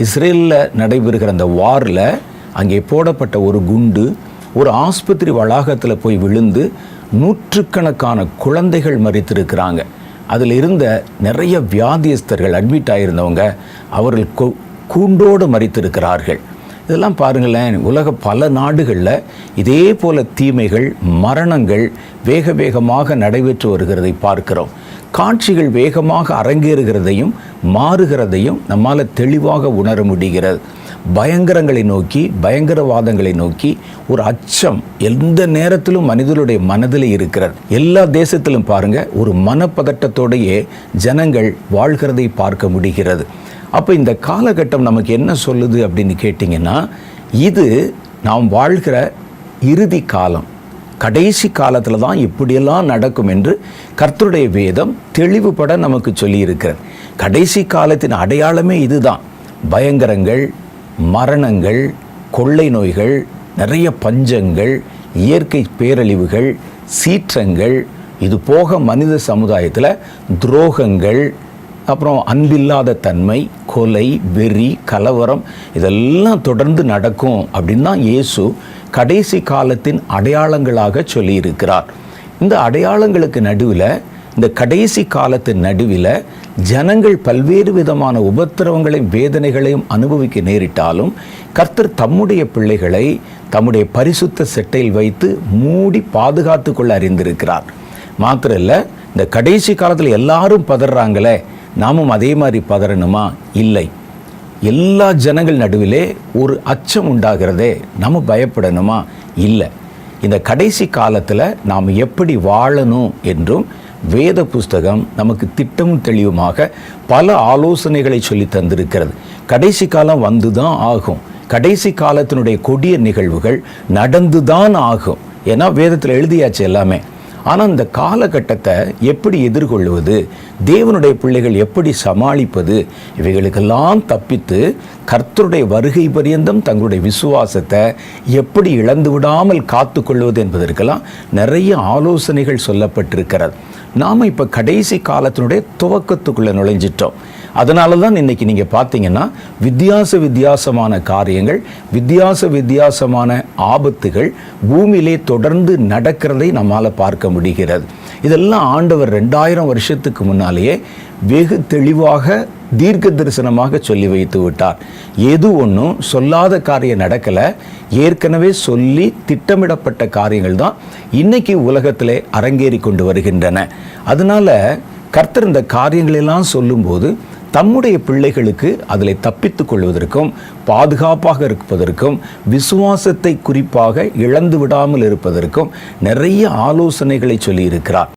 இஸ்ரேலில் நடைபெறுகிற அந்த வாரில் அங்கே போடப்பட்ட ஒரு குண்டு ஒரு ஆஸ்பத்திரி வளாகத்தில் போய் விழுந்து நூற்றுக்கணக்கான குழந்தைகள் மறித்திருக்கிறாங்க. அதில் இருந்த நிறைய வியாதியஸ்தர்கள் அட்மிட் ஆகியிருந்தவங்க அவர்கள் கூ- கூண்டோடு மறித்திருக்கிறார்கள். இதெல்லாம் பாருங்களேன் உலக பல நாடுகளில் இதே போல தீமைகள் மரணங்கள் வேக வேகமாக நடைபெற்று வருகிறதை பார்க்கிறோம். காட்சிகள் வேகமாக அரங்கேறுகிறதையும் மாறுகிறதையும் நம்மால் தெளிவாக உணர முடிகிறது. பயங்கரங்களை நோக்கி பயங்கரவாதங்களை நோக்கி ஒரு அச்சம் எந்த நேரத்திலும் மனிதனுடைய மனதில் இருக்கிறது. எல்லா தேசத்திலும் பாருங்க ஒரு மனப்பதட்டத்தோடையே ஜனங்கள் வாழ்கிறதை பார்க்க முடிகிறது. அப்போ இந்த காலகட்டம் நமக்கு என்ன சொல்லுது அப்படின்னு கேட்டிங்கன்னா இது நாம் வாழ்கிற இறுதி காலம். கடைசி காலத்தில் தான் இப்படியெல்லாம் நடக்கும் என்று கர்த்தருடைய வேதம் தெளிவுபட நமக்கு சொல்லியிருக்கிறது. கடைசி காலத்தின் அடையாளமே இதுதான். பயங்கரங்கள் மரணங்கள் கொள்ளை நோய்கள் நிறைய பஞ்சங்கள் இயற்கை பேரழிவுகள் சீற்றங்கள் இது போக மனித சமுதாயத்தில் துரோகங்கள் அப்புறம் அன்பில்லாத தன்மை கொலை வெறி கலவரம் இதெல்லாம் தொடர்ந்து நடக்கும் அப்படின்னு தான் இயேசு கடைசி காலத்தின் அடையாளங்களாக சொல்லியிருக்கிறார். இந்த அடையாளங்களுக்கு நடுவில் இந்த கடைசி காலத்தின் நடுவில் ஜனங்கள் பல்வேறு விதமான உபத்திரவங்களையும் வேதனைகளையும் அனுபவிக்க நேரிட்டாலும் கர்த்தர் தம்முடைய பிள்ளைகளை தம்முடைய பரிசுத்த செட்டையில் வைத்து மூடி பாதுகாத்து கொள்ள அறிந்திருக்கிறார். மாத்திரம் இல்லை இந்த கடைசி காலத்தில் எல்லாரும் பதறாங்களே நாமும் அதே மாதிரி பதறணுமா? இல்லை. எல்லா ஜனங்கள் நடுவிலே ஒரு அச்சம் உண்டாகிறதே. நம்ம பயப்படணுமா? இல்லை. இந்த கடைசி காலத்தில் நாம் எப்படி வாழணும் என்றும் வேத புஸ்தகம் நமக்கு திட்டமும் தெளிவுமாக பல ஆலோசனைகளை சொல்லி தந்திருக்கிறது. கடைசி காலம் வந்து தான் ஆகும். கடைசி காலத்தினுடைய கொடிய நிகழ்வுகள் நடந்து தான் ஆகும். ஏன்னா வேதத்தில் எழுதியாச்சு எல்லாமே. ஆனால் இந்த காலகட்டத்தை எப்படி எதிர்கொள்வது தேவனுடைய பிள்ளைகள் எப்படி சமாளிப்பது இவைகளுக்கெல்லாம் தப்பித்து கர்த்தருடைய வருகை பரியந்தம் தங்களுடைய விசுவாசத்தை எப்படி இழந்து விடாமல் காத்துக்கொள்வது என்பதற்கெல்லாம் நிறைய ஆலோசனைகள் சொல்லப்பட்டிருக்கிறது. நாம் இப்போ கடைசி காலத்தினுடைய துவக்கத்துக்குள்ளே நுழைஞ்சிட்டோம். அதனால தான் இன்னைக்கு நீங்கள் பார்த்தீங்கன்னா வித்தியாச வித்தியாசமான காரியங்கள் வித்தியாச வித்தியாசமான ஆபத்துகள் பூமியிலே தொடர்ந்து நடக்கிறதை நம்மால் பார்க்க முடிகிறது. இதெல்லாம் ஆண்டவர் ரெண்டாயிரம் வருஷத்துக்கு முன்னாலேயே வெகு தெளிவாக தீர்க்க தரிசனமாக சொல்லி வைத்து விட்டார். எது ஒன்றும் சொல்லாத காரியம் நடக்கலை. ஏற்கனவே சொல்லி திட்டமிடப்பட்ட காரியங்கள் தான் இன்னைக்கு உலகத்திலே அரங்கேறி கொண்டு வருகின்றன. அதனால கர்த்தர் இந்த காரியங்களெல்லாம் சொல்லும்போது தம்முடைய பிள்ளைகளுக்கு அதில் தப்பித்துக் கொள்வதற்கும் பாதுகாப்பாக இருப்பதற்கும் விசுவாசத்தை குறிப்பாக இழந்து விடாமல் இருப்பதற்கும் நிறைய ஆலோசனைகளை சொல்லியிருக்கிறார்.